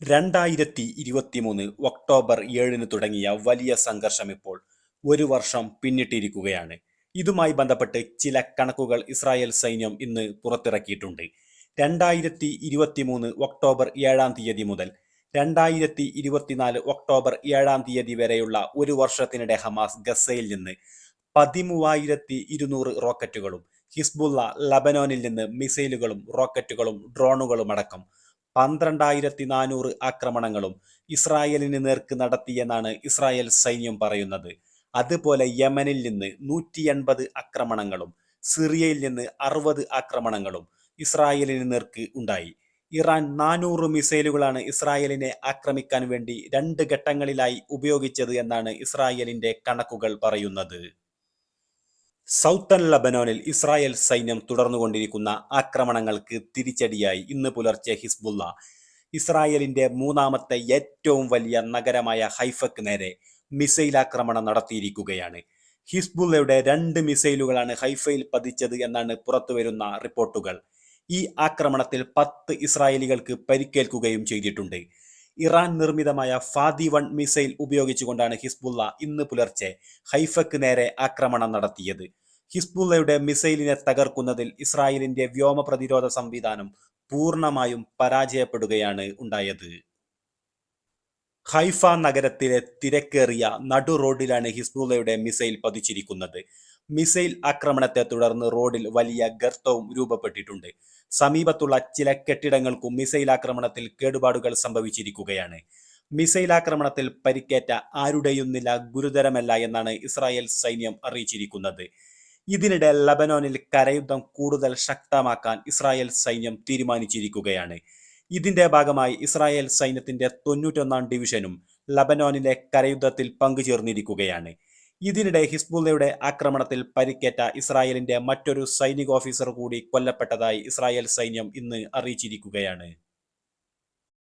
രണ്ടായിരത്തി ഇരുപത്തിമൂന്ന് ഒക്ടോബർ ഏഴിന് തുടങ്ങിയ വലിയ സംഘർഷം ഇപ്പോൾ ഒരു വർഷം പിന്നിട്ടിരിക്കുകയാണ്. ഇതുമായി ബന്ധപ്പെട്ട് ചില കണക്കുകൾ ഇസ്രായേൽ സൈന്യം ഇന്ന് പുറത്തിറക്കിയിട്ടുണ്ട്. രണ്ടായിരത്തി ഇരുപത്തിമൂന്ന് ഒക്ടോബർ ഏഴാം തീയതി മുതൽ രണ്ടായിരത്തി ഇരുപത്തിനാല് ഒക്ടോബർ ഏഴാം തീയതി വരെയുള്ള ഒരു വർഷത്തിനിടെ ഹമാസ് ഗസയിൽ നിന്ന് പതിമൂവായിരത്തി ഇരുന്നൂറ് റോക്കറ്റുകളും ഹിസ്ബുള്ള ലബനോനിൽ നിന്ന് മിസൈലുകളും റോക്കറ്റുകളും ഡ്രോണുകളും അടക്കം പന്ത്രണ്ടായിരത്തി നാനൂറ് ആക്രമണങ്ങളും ഇസ്രായേലിന് നേർക്ക് നടത്തിയെന്നാണ് ഇസ്രായേൽ സൈന്യം പറയുന്നത്. അതുപോലെ യമനിൽ നിന്ന് നൂറ്റി എൺപത് ആക്രമണങ്ങളും സിറിയയിൽ നിന്ന് അറുപത് ആക്രമണങ്ങളും ഇസ്രായേലിന് നേർക്ക് ഉണ്ടായി. ഇറാൻ നാനൂറ് മിസൈലുകളാണ് ഇസ്രായേലിനെ ആക്രമിക്കാൻ വേണ്ടി രണ്ട് ഘട്ടങ്ങളിലായി ഉപയോഗിച്ചത് എന്നാണ് ഇസ്രായേലിന്റെ കണക്കുകൾ പറയുന്നത്. സൗത്തൻ ലബനോനിൽ ഇസ്രായേൽ സൈന്യം തുടർന്നുകൊണ്ടിരിക്കുന്ന ആക്രമണങ്ങൾക്ക് തിരിച്ചടിയായി ഇന്ന് പുലർച്ചെ ഹിസ്ബുള്ള. ഇസ്രായേലിന്റെ മൂന്നാമത്തെ ഏറ്റവും വലിയ നഗരമായ ഹൈഫക്ക് നേരെ മിസൈൽ ആക്രമണം നടത്തിയിരിക്കുകയാണ്. ഹിസ്ബുള്ളയുടെ രണ്ട് മിസൈലുകളാണ് ഹൈഫയിൽ പതിച്ചത് എന്നാണ് പുറത്തുവരുന്ന റിപ്പോർട്ടുകൾ. ഈ ആക്രമണത്തിൽ പത്ത് ഇസ്രായേലികൾക്ക് പരിക്കേൽക്കുകയും ചെയ്തിട്ടുണ്ട്. ഇറാൻ നിർമ്മിതമായ ഫാദി വൺ മിസൈൽ ഉപയോഗിച്ചുകൊണ്ടാണ് ഹിസ്ബുള്ള ഇന്ന് പുലർച്ചെ ഹൈഫക്ക് നേരെ ആക്രമണം നടത്തിയത്. ഹിസ്ബുള്ളയുടെ മിസൈലിനെ തകർക്കുന്നതിൽ ഇസ്രായേലിന്റെ വ്യോമ പ്രതിരോധ സംവിധാനം പൂർണമായും പരാജയപ്പെടുകയാണ് ഉണ്ടായത്. ഹൈഫ നഗരത്തിലെ തിരക്കേറിയ നടു റോഡിലാണ് ഹിസ്ബുള്ളയുടെ മിസൈൽ പതിച്ചിരിക്കുന്നത്. മിസൈൽ ആക്രമണത്തെ തുടർന്ന് റോഡിൽ വലിയ ഗർത്തവും രൂപപ്പെട്ടിട്ടുണ്ട്. സമീപത്തുള്ള ചില കെട്ടിടങ്ങൾക്കും മിസൈൽ ആക്രമണത്തിൽ കേടുപാടുകൾ സംഭവിച്ചിരിക്കുകയാണ്. മിസൈൽ ആക്രമണത്തിൽ പരിക്കേറ്റ ആരുടെയും നില ഗുരുതരമല്ല എന്നാണ് ഇസ്രായേൽ സൈന്യം അറിയിച്ചിരിക്കുന്നത്. ഇതിനിടെ ലബനോനിൽ കരയുദ്ധം കൂടുതൽ ശക്തമാക്കാൻ ഇസ്രായേൽ സൈന്യം തീരുമാനിച്ചിരിക്കുകയാണ്. ഇതിന്റെ ഭാഗമായി ഇസ്രായേൽ സൈന്യത്തിന്റെ തൊണ്ണൂറ്റൊന്നാം ഡിവിഷനും ലബനോനിലെ കരയുദ്ധത്തിൽ പങ്കുചേർന്നിരിക്കുകയാണ്. ഇതിനിടെ ഹിസ്ബുള്ളയുടെ ആക്രമണത്തിൽ പരിക്കേറ്റ ഇസ്രായേലിന്റെ മറ്റൊരു സൈനിക ഓഫീസർ കൂടി കൊല്ലപ്പെട്ടതായി ഇസ്രായേൽ സൈന്യം ഇന്ന് അറിയിച്ചിരിക്കുകയാണ്.